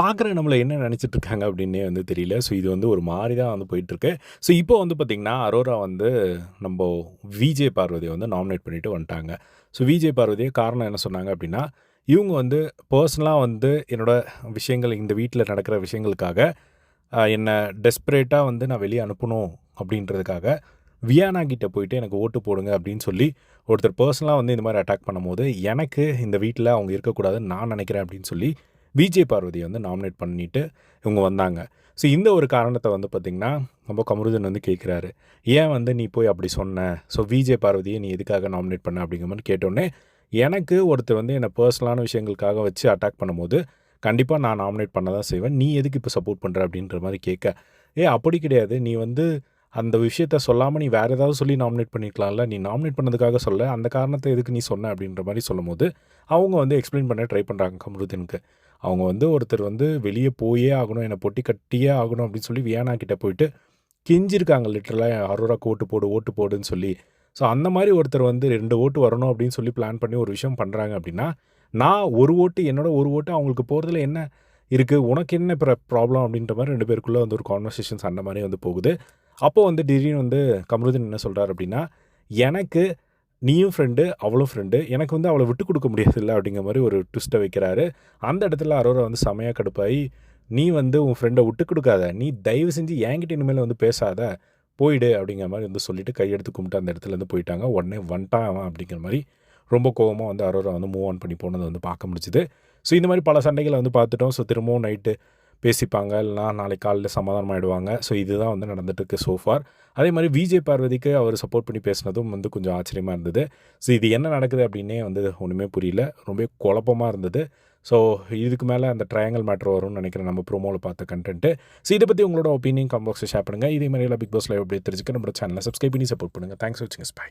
பார்க்குற நம்மள என்ன நினச்சிட்டு இருக்காங்க அப்படின்னே வந்து தெரியல. ஸோ இது வந்து ஒரு மாதிரி தான் வந்து போயிட்டுருக்கு. ஸோ இப்போ வந்து பார்த்திங்கன்னா அரோரா வந்து நம்ம விஜே பார்வதியை வந்து நாமினேட் பண்ணிட்டு வந்துட்டாங்க. ஸோ விஜே பார்வதியை காரணம் என்ன சொன்னாங்க அப்படின்னா, இவங்க வந்து பர்சனலாக வந்து என்னோட விஷயங்கள் இந்த வீட்டில் நடக்கிற விஷயங்களுக்காக என்னை டெஸ்பரேட்டாக வந்து நான் வெளியே அனுப்பணும் அப்படின்றதுக்காக, வியானா கிட்டே போயிட்டு எனக்கு ஓட்டு போடுங்க அப்படின்னு சொல்லி ஒருத்தர் பர்சனலாக வந்து இந்த மாதிரி அட்டாக் பண்ணும்போது, எனக்கு இந்த வீட்டில் அவங்க இருக்கக்கூடாதுன்னு நான் நினைக்கிறேன் அப்படின்னு சொல்லி விஜே பார்வதியை வந்து நாமினேட் பண்ணிட்டு இவங்க வந்தாங்க. ஸோ இந்த ஒரு காரணத்தை வந்து பார்த்திங்கன்னா நம்ம கமருதன் வந்து கேட்குறாரு. "ஏன் வந்து நீ போய் அப்படி சொன்ன? ஸோ விஜே பார்வதியை நீ எதுக்காக நாமினேட் பண்ண?" அப்படிங்கிற மாதிரி கேட்டோனே, எனக்கு ஒருத்தர் வந்து என்னை பர்சனலான விஷயங்களுக்காக வச்சு அட்டாக் பண்ணும்போது, கண்டிப்பாக நான் நாமினேட் பண்ண தான் செய்வேன். நீ எதுக்கு இப்போ சப்போர்ட் பண்ணுற அப்படின்ற மாதிரி கேட்க, ஏ அப்படி கிடையாது. நீ வந்து அந்த விஷயத்த சொல்லாமல் நீ வேறு ஏதாவது சொல்லி நாமினேட் பண்ணிக்கலாம்ல நீ நாமினேட் பண்ணதுக்காக சொல்ல. அந்த காரணத்தை எதுக்கு நீ சொன்ன?" அப்படின்ற மாதிரி சொல்லும்போது, அவங்க வந்து எக்ஸ்ப்ளைன் பண்ண ட்ரை பண்ணுறாங்க கமருதனுக்கு அவங்க வந்து ஒருத்தர் வந்து வெளியே போயே ஆகணும், என்னை பொட்டி கட்டியே ஆகணும் அப்படின்னு சொல்லி வியானா கிட்டே போயிட்டு கெஞ்சிருக்காங்க லிட்டரலாக அரோராக்கு ஓட்டு போடு, ஓட்டு போடுன்னு சொல்லி. ஸோ அந்த மாதிரி ஒருத்தர் வந்து ரெண்டு ஓட்டு வரணும் அப்படின்னு சொல்லி பிளான் பண்ணி ஒரு விஷயம் பண்ணுறாங்க அப்படின்னா, நான் ஒரு ஓட்டு என்னோட ஒரு ஓட்டு அவங்களுக்கு போகிறதுல என்ன இருக்குது உனக்கு என்ன இப்போ ப்ராப்ளம்? அப்படின்ற மாதிரி ரெண்டு பேருக்குள்ளே வந்து ஒரு கான்வர்சேஷன்ஸ் அந்த மாதிரி வந்து போகுது. அப்போ வந்து திடீர்னு வந்து கமருதீன் என்ன சொல்கிறார் அப்படின்னா, "எனக்கு நீயும் ஃப்ரெண்டு, அவளும் ஃப்ரெண்டு. எனக்கு வந்து அவளை விட்டு கொடுக்க முடியாதுல்ல." அப்படிங்கிற மாதிரி ஒரு ட்விஸ்ட்டை வைக்கிறாரு. அந்த இடத்துல அரோரா வந்து செமையா கடுப்பாகி "நீ வந்து உன் ஃப்ரெண்டை விட்டு கொடுக்காத நீ தயவு செஞ்சு என்கிட்ட இனிமேல் வந்து பேசாத. போயிடு." அப்படிங்கிற மாதிரி வந்து சொல்லிட்டு கையெடுத்து கும்பிட்டு அந்த இடத்துலேருந்து போயிட்டாங்க. உடனே "வந்துட்டான் அவன்." அப்படிங்கிற மாதிரி ரொம்ப கோபமாக வந்து அரோரா வந்து மூவ் ஆன் பண்ணி போனதை வந்து பார்க்க முடிஞ்சுது. ஸோ இந்த மாதிரி பல சண்டைகளை வந்து பார்த்துட்டோம். ஸோ திரும்பவும் நைட்டு பேசிப்பாங்க. இல்லைனா நாளைக்கு காலையில் சமாதானம் ஆகிடுவாங்க ஸோ இதுதான் வந்து நடந்துட்டுருக்கு சோ ஃபார். அதே மாதிரி விஜே பார்வதிக்கு அவர் சப்போர்ட் பண்ணி பேசினதும் வந்து கொஞ்சம் ஆச்சரியமாக இருந்தது. ஸோ இது என்ன நடக்குது அப்படின்னே வந்து ஒன்றுமே புரியல. ரொம்பவே குழப்பமாக இருந்தது. ஸோ இதுக்கு மேலே அந்த ட்ரையாங்கல் மேட்ரு வரும்னு நினைக்கிறேன் நம்ம ப்ரோமோவில் பார்த்த கண்டென்ட்டு ஸோ இதை பற்றி உங்களோட ஒப்பீனியன் கமெண்ட் ஷேர் பண்ணுங்கள் இதே மாதிரி பிக் பாஸ் லைவ் அப்படியே தெரிஞ்சுக்க நம்ம சேனலை சப்ஸ்கிரைப் பண்ணி சப்போர்ட் பண்ணுங்க. தேங்க்ஸ் ஃபார் வாட்சிங் பை.